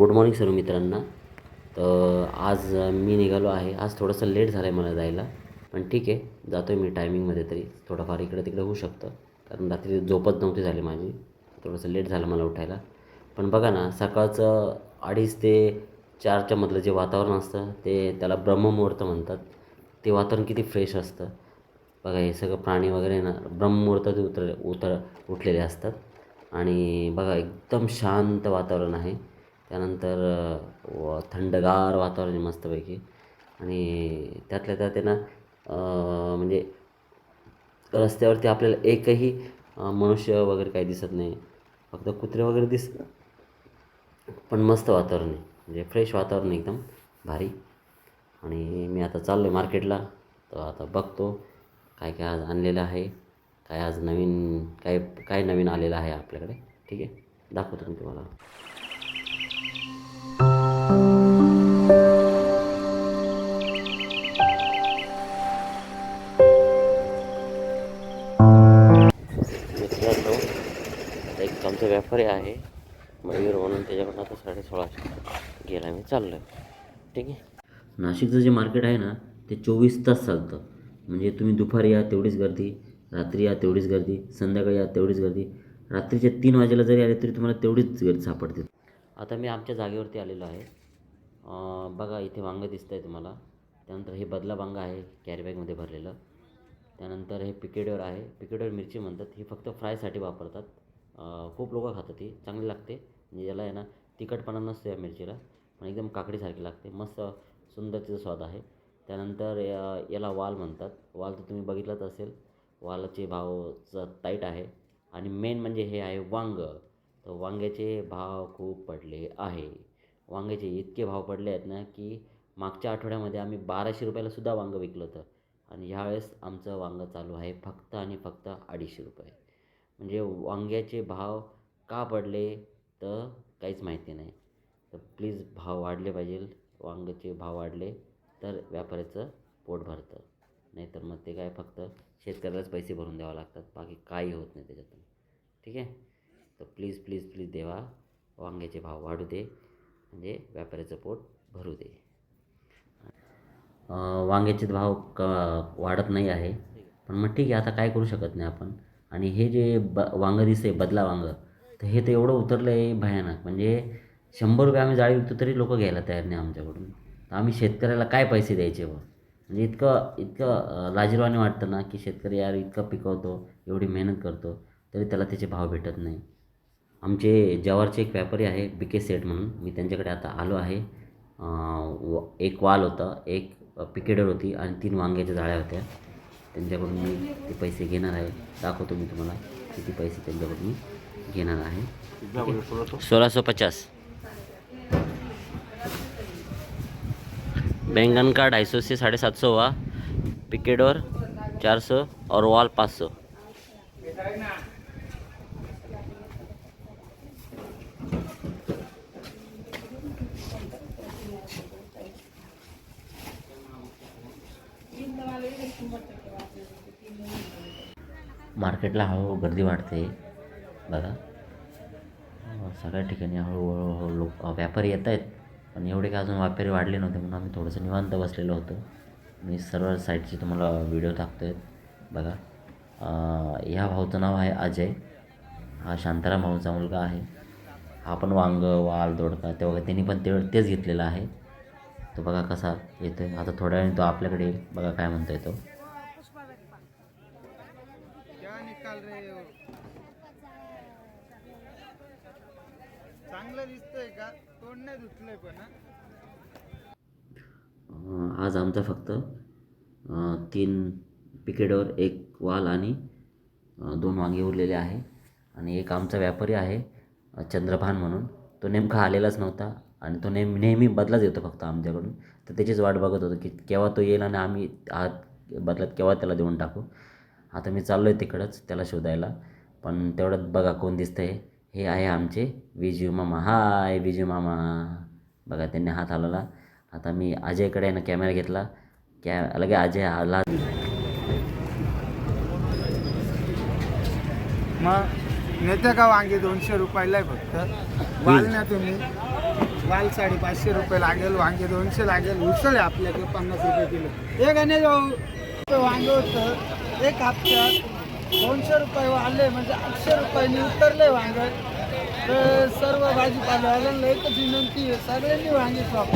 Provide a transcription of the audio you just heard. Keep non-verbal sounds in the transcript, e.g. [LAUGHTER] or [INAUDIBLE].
Good morning सर्व मित्रांना. तर आज मी निघालो आहे. आज थोडंसं लेट झालं आहे मला जायला. पण ठीक आहे. जातो आहे मी टायमिंगमध्ये तरी. थोडंफार इकडं तिकडं होऊ शकतं. कारण रात्री झोपच नव्हती झाली माझी. थोडंसं लेट झालं मला उठायला. पण बघा ना सकाळचं अडीच ते चारच्या मधलं जे वातावरण असतं ते त्याला ब्रह्ममुहूर्त म्हणतात. ते वातावरण किती फ्रेश असतं. बघा हे सगळं प्राणी वगैरे ना ब्रह्ममुहूर्तात उतर उतर उठलेले असतात. आणि बघा एकदम शांत वातावरण आहे. त्यानंतर व थंडगार वातावरण आहे मस्तपैकी. आणि त्यातल्या त्यात आहे ना म्हणजे रस्त्यावरती आपल्याला एकही मनुष्य वगैरे काही दिसत नाही. फक्त कुत्रे वगैरे दिस पण मस्त वातावरण आहे. म्हणजे फ्रेश वातावरण एकदम भारी. आणि मी आता चाललो आहे मार्केटला. तर आता बघतो काय काय आज आणलेलं आहे. काय आज नवीन काय काय नवीन आलेलं आहे आपल्याकडे. ठीक आहे? दाखवतो मी तुम्हाला. आमचा व्यापारी आहे. मयूर म्हणून त्याच्याकडून आता साडे सोळाशे गेला. मी चाललो आहे ठीक आहे? नाशिकचं जे मार्केट आहे ना ते चोवीस तास चालतं. म्हणजे तुम्ही दुपारी या तेवढीच गर्दी. रात्री या तेवढीच गर्दी. संध्याकाळी या तेवढीच गर्दी. रात्रीच्या तीन वाजेला जरी आले तरी तुम्हाला तेवढीच गर्दी सापडते. आता मी आमच्या जागेवरती आलेलो आहे. बघा इथे वांगं दिसतं आहे तुम्हाला. त्यानंतर हे बदला वांगं आहे कॅरीबॅगमध्ये भरलेलं. त्यानंतर हे पिकेडवर आहे. पिकेडवर मिरची म्हणतात. हे फक्त फ्रायसाठी वापरतात. खूप लोक खातात ती चांगली लागते. म्हणजे याला आहे ना तिखटपणा नसतो या मिरचीला पण एकदम काकडीसारखी लागते. मस्त सुंदर तिचा स्वाद आहे. त्यानंतर या- याला वाल म्हणतात. वाल तर तुम्ही बघितलंच असेल. वालाचे भाव टाईट आहे. आणि मेन म्हणजे हे आहे वांग. तर वांग्याचे भाव खूप पडले आहे. वांग्याचे इतके भाव पडले आहेत ना की मागच्या आठवड्यामध्ये आम्ही बाराशे रुपयाला सुद्धा वांगं विकलं होतं. आणि ह्यावेळेस आमचं वांगं चालू आहे फक्त आणि फक्त अडीचशे रुपये. म्हणजे वांग्याचे भाव का पडले तर काहीच माहिती नाही. तर प्लीज भाव वाढले पाहिजे वांग्याचे भाव वाढले तर व्यापाऱ्याचं पोट भरतं. नाहीतर मग ते काय फक्त शेतकऱ्यालाच पैसे भरून द्यावं लागतात बाकी काही होत नाही त्याच्यातून. ठीक आहे? तर प्लीज प्लीज प्लीज देवा वांग्याचे भाव वाढू दे म्हणजे व्यापाऱ्याचं पोट भरू दे. वांग्याचे भाव क वाढत नाही आहे. पण मग ठीक आहे आता काय करू शकत नाही आपण? आणि हे जे ब वांगं दिसते बदला वांगं तर हे तर एवढं उतरलं आहे भयानक. म्हणजे शंभर रुपये आम्ही जाळी विकतो तरी लोक घ्यायला तयार नाही आमच्याकडून. तर आम्ही शेतकऱ्याला काय पैसे द्यायचे व म्हणजे इतकं इतकं अं, वाटतं ना की शेतकरी यार इतकं पिकवतो एवढी मेहनत करतो तरी त्याला त्याचे भाव भेटत नाही. आमचे जवारचे एक व्यापारी आहे बी के सेठ म्हणून. मी त्यांच्याकडे आता आलो आहे. व एक वाल होता एक पिकेडर होती आणि तीन वांग्याच्या जाळ्या होत्या. त्यांच्याकडून मी ते पैसे घेणार आहे. दाखवतो मी तुम्हाला किती पैसे त्यांच्याकडून मी है सोलह सौ पचास. बैंगन का ढाई सौ से साढ़े सात सौ हुआ पिकेडोर चार सौ और वॉल पाँच सौ मार्केटला हळूहळू गर्दी वाढते. बघा हो, सगळ्या ठिकाणी हळूहळू हळू लोक व्यापारी येत आहेत. पण एवढे काय अजून व्यापारी वाढले नव्हते म्हणून आम्ही थोडंसं निवांत बसलेलो होतो. मी सर्व साईडचे तुम्हाला व्हिडिओ टाकतो आहे बघा ह्या भाऊचं नाव आहे अजय. हा शांताराम भाऊचा मुलगा आहे. हा पण वांग वाल दोडका ते वगैरे त्यांनी पण ते तेच घेतलेलं आहे. तो बघा कसा येतो आहे आता थोड्या वेळाने तो आपल्याकडे येईल. बघा काय म्हणतो आहे तो क्या निकाल रहे हो चांगलं दिसतंय का? तोंड नाही धुतलंय पण आज आमचा फक्त तीन पिकेडवर एक वाल आणि दोन वांगे उरलेले आहे. आणि एक आमचा व्यापारी आहे चंद्रभान म्हणून. तो नेमका आलेलाच नव्हता आणि तो नेम नेहमी बदलाच येतो फक्त आमच्याकडून. तर त्याचीच वाट बघत होतो की केव्हा तो येईल आणि आम्ही आत बदलात केव्हा त्याला देऊन टाकू. आता मी चाललो आहे तिकडंच त्याला शोधायला. पण तेवढ्यात बघा कोण दिसतं आहे हे आहे आमचे विजू मामा. हाय विजू मामा. बघा त्यांनी हात हलवला. आता मी अजयकडे आहे ना कॅमेरा घेतला. कॅ लगे अजय आला मग नेते का वांगे दोनशे रुपयाला आहे फक्त? [LAUGHS] वाल ना तुम्ही. वाल साडेपाचशे रुपये लागेल वांगे दोनशे लागेल. उसळ आहे आपल्याकडे पन्नास रुपये किलो. हे गणेश भाऊ रुपये वांगे होतं. एक हप्त्यात दोनशे रुपये वाढले म्हणजे आठशे रुपयांनी उतरले वांगे तर सर्व भाजीपाल्यावाल्यांना एकच विनंती आहे सगळ्यांनी वांगे शॉप